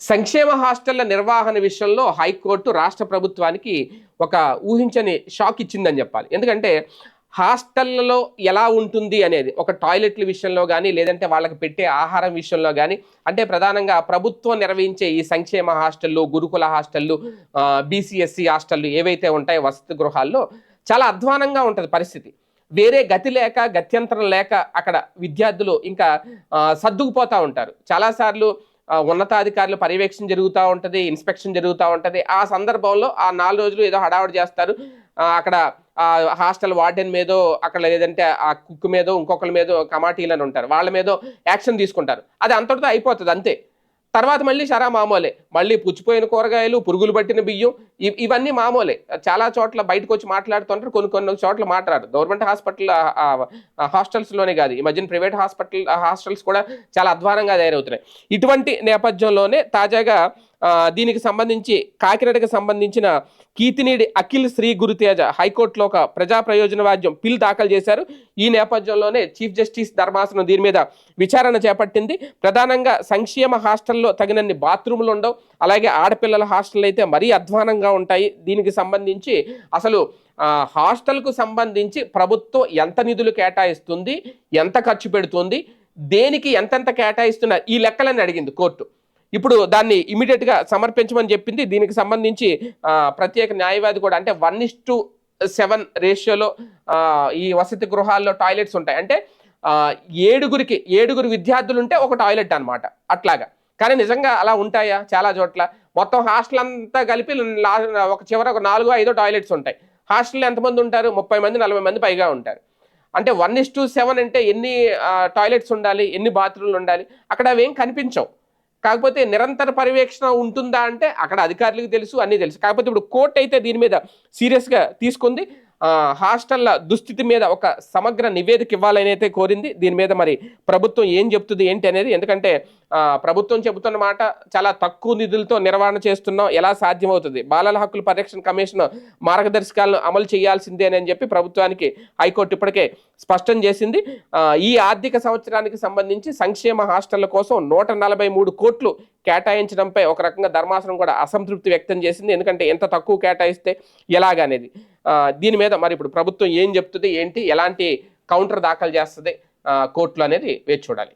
సంక్షేమ హాస్టళ్ళ నిర్వహణ విషయంలో హైకోర్టు రాష్ట్ర ప్రభుత్వానికి ఒక ఊహించని షాక్ ఇచ్చిందని చెప్పాలి. ఎందుకంటే హాస్టళ్ళలో ఎలా ఉంటుంది అనేది ఒక టాయిలెట్ల విషయంలో కానీ లేదంటే వాళ్ళకి పెట్టే ఆహారం విషయంలో కానీ అంటే ప్రధానంగా ప్రభుత్వం నిర్వహించే ఈ సంక్షేమ హాస్టళ్ళు గురుకుల హాస్టళ్ళు బీసీఎస్సీ హాస్టళ్ళు ఏవైతే ఉంటాయో వసతి గృహాల్లో చాలా అధ్వానంగా ఉంటుంది పరిస్థితి. వేరే గతి లేక గత్యంతరం లేక అక్కడ విద్యార్థులు ఇంకా సర్దుకుపోతూ ఉంటారు. చాలాసార్లు ఉన్నతాధికారులు పర్యవేక్షణ జరుగుతూ ఉంటుంది ఇన్స్పెక్షన్ జరుగుతూ ఉంటుంది. ఆ సందర్భంలో ఆ నాలుగు రోజులు ఏదో హడావుడి చేస్తారు. అక్కడ హాస్టల్ వార్డెన్ మీదో అక్కడ లేదంటే ఆ కుక్ మీదో ఇంకొకరి మీదో కమాటీలను ఉంటారు. వాళ్ళ మీదో యాక్షన్ తీసుకుంటారు. అది అంతటితో అయిపోతుంది అంతే. తర్వాత మళ్ళీ సరా మామూలే. మళ్ళీ పుచ్చిపోయిన కూరగాయలు పురుగులు పట్టిన బియ్యం ఇవన్నీ మామూలే. చాలా చోట్ల బయటకు వచ్చి మాట్లాడుతుంటారు కొన్ని కొన్ని చోట్ల మాట్లాడరు. గవర్నమెంట్ హాస్పిటల్ హాస్టల్స్లోనే కాదు. ఈ మధ్యన ప్రైవేట్ హాస్పిటల్ హాస్టల్స్ కూడా చాలా అధ్వానంగా తయారవుతున్నాయి. ఇటువంటి నేపథ్యంలోనే తాజాగా దీనికి సంబంధించి కాకినాడకి సంబంధించిన కీతినీడి అఖిల్ శ్రీ గురుతేజ హైకోర్టులో ఒక ప్రజా ప్రయోజన వాద్యం పిల్ దాఖలు చేశారు. ఈ నేపథ్యంలోనే చీఫ్ జస్టిస్ ధర్మాసనం దీని మీద విచారణ చేపట్టింది. ప్రధానంగా సంక్షేమ హాస్టల్లో తగినన్ని బాత్రూములు ఉండవు అలాగే ఆడపిల్లల హాస్టల్ అయితే మరీ అధ్వానంగా ఉంటాయి. దీనికి సంబంధించి అసలు హాస్టల్కు సంబంధించి ప్రభుత్వం ఎంత నిధులు కేటాయిస్తుంది ఎంత ఖర్చు పెడుతుంది దేనికి ఎంతెంత కేటాయిస్తున్నారు ఈ లెక్కలని అడిగింది కోర్టు. ఇప్పుడు దాన్ని ఇమీడియట్గా సమర్పించమని చెప్పింది. దీనికి సంబంధించి ప్రత్యేక న్యాయవాది కూడా అంటే వన్ ఇస్ టు సెవెన్ రేషియోలో ఈ వసతి గృహాల్లో టాయిలెట్స్ ఉంటాయి. అంటే ఏడుగురికి ఏడుగురు విద్యార్థులు ఉంటే ఒక టాయిలెట్ అన్నమాట. అట్లాగా. కానీ నిజంగా అలా ఉంటాయా? చాలా చోట్ల మొత్తం హాస్టల్ అంతా కలిపి లా- ఒక చివర ఒక నాలుగు ఐదో టాయిలెట్స్ ఉంటాయి. హాస్టల్లో ఎంతమంది ఉంటారు? ముప్పై మంది నలభై మంది పైగా ఉంటారు. అంటే వన్ ఇస్ టూ సెవెన్ అంటే ఎన్ని టాయిలెట్స్ ఉండాలి? ఎన్ని బాత్రూమ్లు ఉండాలి? అక్కడ అవేం కనిపించవు. కాకపోతే నిరంతర పర్యవేక్షణ ఉంటుందా అంటే అక్కడ అధికారులకు తెలుసు అన్నీ తెలుసు. కాకపోతే ఇప్పుడు కోర్టు అయితే దీని మీద సీరియస్గా తీసుకుంది. హాస్టల్ల దుస్థితి మీద ఒక సమగ్ర నివేదిక ఇవ్వాలని అయితే కోరింది. దీని మీద మరి ప్రభుత్వం ఏం చెప్తుంది ఏంటి అనేది ఎందుకంటే ప్రభుత్వం చెబుతున్న మాట చాలా తక్కువ నిధులతో నిర్వహణ చేస్తున్నాం. ఎలా సాధ్యమవుతుంది? బాలల హక్కుల పరిరక్షణ కమిషన్ మార్గదర్శకాలను అమలు చేయాల్సిందే అని చెప్పి ప్రభుత్వానికి హైకోర్టు ఇప్పటికే స్పష్టం చేసింది. ఈ ఆర్థిక సంవత్సరానికి సంబంధించి సంక్షేమ హాస్టళ్ళ కోసం నూట నలభై మూడు కోట్లు కేటాయించడంపై ఒక రకంగా ధర్మాసనం కూడా అసంతృప్తి వ్యక్తం చేసింది. ఎందుకంటే ఎంత తక్కువ కేటాయిస్తే ఎలాగనేది? దీని మీద మరి ఇప్పుడు ప్రభుత్వం ఏం చెప్తుంది? ఏంటి? ఎలాంటి కౌంటర్ దాఖలు చేస్తుంది? కోర్టులు అనేది వేచి చూడాలి.